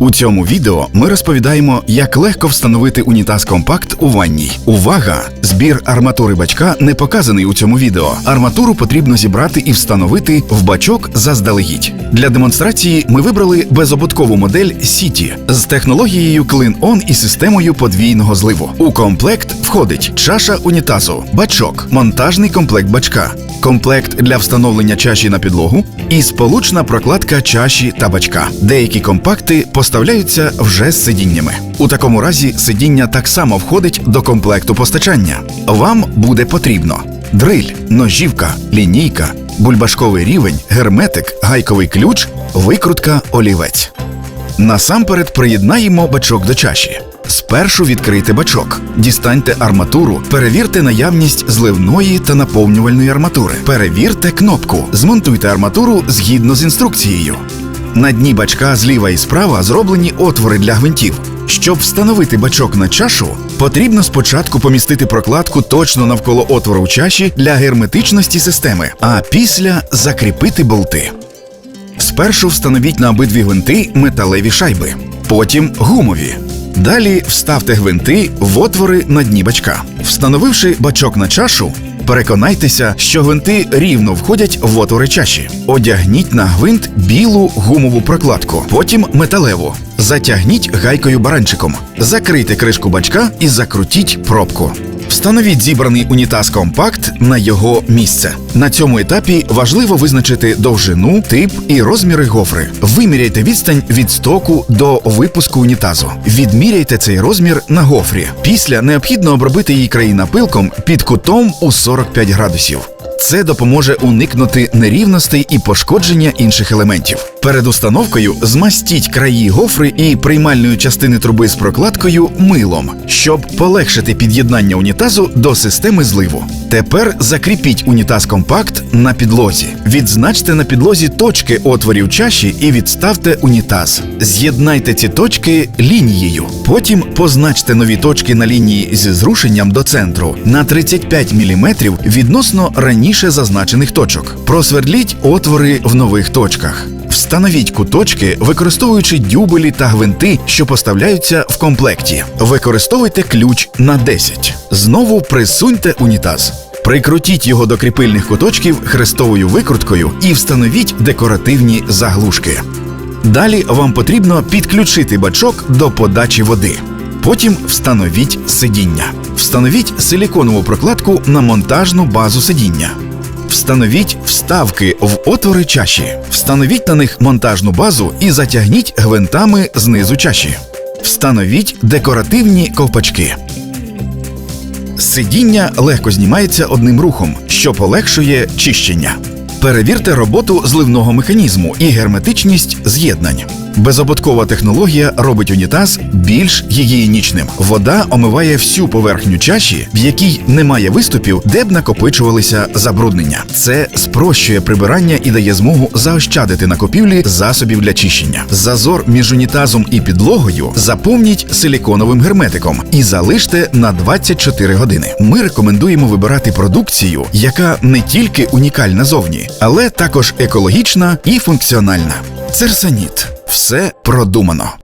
У цьому відео ми розповідаємо, як легко встановити унітаз компакт у ванній. Увага! Збір арматури бачка не показаний у цьому відео. Арматуру потрібно зібрати і встановити в бачок заздалегідь. Для демонстрації ми вибрали безободкову модель Сіті з технологією клин-он і системою подвійного зливу. У комплект входить чаша унітазу, бачок, монтажний комплект бачка, комплект для встановлення чаші на підлогу і сполучна прокладка чаші та бачка. Деякі компакти поставляються вже з сидіннями. У такому разі сидіння так само входить до комплекту постачання. Вам буде потрібно дриль, ножівка, лінійка, бульбашковий рівень, герметик, гайковий ключ, викрутка, олівець. Насамперед приєднаємо бачок до чаші. Спершу відкрийте бачок, дістаньте арматуру, перевірте наявність зливної та наповнювальної арматури. Перевірте кнопку, змонтуйте арматуру згідно з інструкцією. На дні бачка зліва і справа зроблені отвори для гвинтів. Щоб встановити бачок на чашу, потрібно спочатку помістити прокладку точно навколо отвору в чаші для герметичності системи, а після закріпити болти. Спершу встановіть на обидві гвинти металеві шайби, потім гумові. Далі вставте гвинти в отвори на дні бачка. Встановивши бачок на чашу, переконайтеся, що гвинти рівно входять в отвори чаші. Одягніть на гвинт білу гумову прокладку, потім металеву. Затягніть гайкою баранчиком. Закрийте кришку бачка і закрутіть пробку. Встановіть зібраний унітаз компакт на його місце. На цьому етапі важливо визначити довжину, тип і розміри гофри. Виміряйте відстань від стоку до випуску унітазу. Відміряйте цей розмір на гофрі. Після необхідно обробити її краї напилком під кутом у 45 градусів. Це допоможе уникнути нерівностей і пошкодження інших елементів. Перед установкою змастіть краї гофри і приймальної частини труби з прокладкою милом, щоб полегшити під'єднання унітазу до системи зливу. Тепер закріпіть унітаз компакт на підлозі. Відзначте на підлозі точки отворів чаші і відставте унітаз. З'єднайте ці точки лінією. Потім позначте нові точки на лінії зі зрушенням до центру на 35 мм відносно раніше зазначених точок. Просвердліть отвори в нових точках. Встановіть куточки, використовуючи дюбелі та гвинти, що поставляються в комплекті. Використовуйте ключ на 10. Знову присуньте унітаз. Прикрутіть його до кріпильних куточків хрестовою викруткою і встановіть декоративні заглушки. Далі вам потрібно підключити бачок до подачі води. Потім встановіть сидіння. Встановіть силіконову прокладку на монтажну базу сидіння. Встановіть вставки в отвори чаші. Встановіть на них монтажну базу і затягніть гвинтами знизу чаші. Встановіть декоративні ковпачки. Сидіння легко знімається одним рухом, що полегшує чищення. Перевірте роботу зливного механізму і герметичність з'єднань. Безободкова технологія робить унітаз більш гігієнічним. Вода омиває всю поверхню чаші, в якій немає виступів, де б накопичувалися забруднення. Це спрощує прибирання і дає змогу заощадити на купівлі засобів для чищення. Зазор між унітазом і підлогою заповніть силіконовим герметиком і залиште на 24 години. Ми рекомендуємо вибирати продукцію, яка не тільки унікальна зовні, але також екологічна і функціональна. Церсаніт. Все продумано.